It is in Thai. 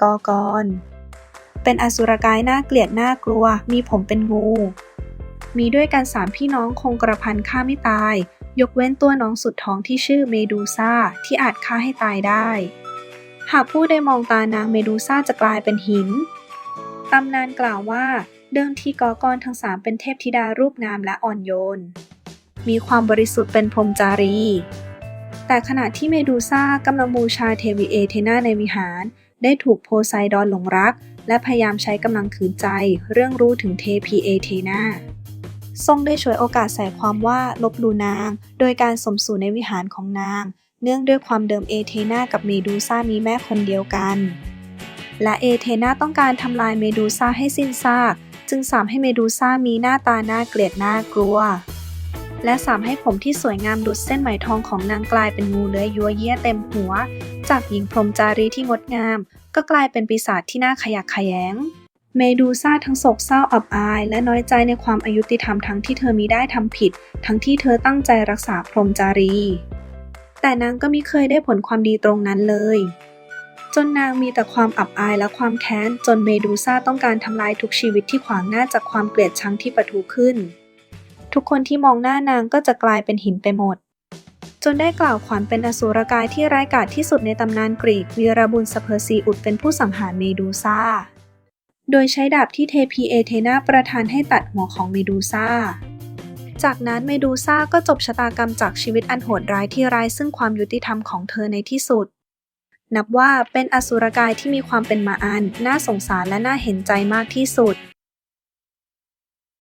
กอกร เป็นอสุรกายน่าเกลียดน่ากลัว มีผมเป็นงู มีด้วยกันสามพี่น้องคงกระพันฆ่าไม่ตาย ยกเว้นตัวน้องสุดท้องที่ชื่อเมดูซ่าที่อาจฆ่าให้ตายได้ หากผู้ได้มองตานางเมดูซ่าจะกลายเป็นหิน ตำนานกล่าวว่าเดิมทีกอกรทั้งสามเป็นเทพธิดารูปงามและอ่อนโยน มีความบริสุทธิ์เป็นพรหมจารีแต่ขณะที่เมดูซ่ากำลังบูชาเทวีเอเทนาในวิหาร ได้ถูกโพไซดอนหลงรัก และพยายามใช้กำลังขืนใจ เรื่องรู้ถึงเทพีเอเทนาทรงได้ฉวยโอกาสใส่ความว่าลบลูนาง โดยการสมสู่ในวิหารของนาง เนื่องด้วยความเดิมเอเทนากับเมดูซ่ามีแม่คนเดียวกัน และเอเทนาต้องการทำลายเมดูซ่าให้สิ้นซาก จึงสามให้เมดูซ่ามีหน้าตาน่าเกลียดน่ากลัว และสามให้ผมที่สวยงามดุดเส้นไหมทองของนางกลายเป็นงูเลื้อยยัวเยี่ยเต็มหัว จากหญิงพรหมจารีที่งดงาม ก็กลายเป็นปีศาจที่น่าขยักขยง เมดูซ่าทั้งโศกเศร้าอับอาย และน้อยใจในความอายุติธรรมทั้งที่เธอมีได้ทำผิด ทั้งที่เธอตั้งใจรักษาพรหมจารี แต่นางก็มิเคยได้ผลความดีตรงนั้นเลย จนนางมีแต่ความอับอายและความแค้น จนเมดูซ่าต้องการทำลายทุกชีวิตที่ขวางหน้าจากความเกลียดชังที่ปะทุขึ้น ทุกคนที่มองหน้านางก็จะกลายเป็นหินไปหมด จนได้กล่าวขวัญเป็นอสูรกายที่ร้ายกาจที่สุดในตำนานกรีกวีรบุญสเพอร์ซีอุดเป็นผู้สังหารเมดูซ่า โดยใช้ดาบที่เทพีเอเทนาประทานให้ตัดหัวของเมดูซ่า จากนั้นเมดูซ่าก็จบชะตากรรมจากชีวิตอันโหดร้ายที่ไร้ซึ่งความยุติธรรมของเธอในที่สุด นับว่าเป็นอสุรกายที่มีความเป็นมาอันน่าสงสารและน่าเห็นใจมากที่สุด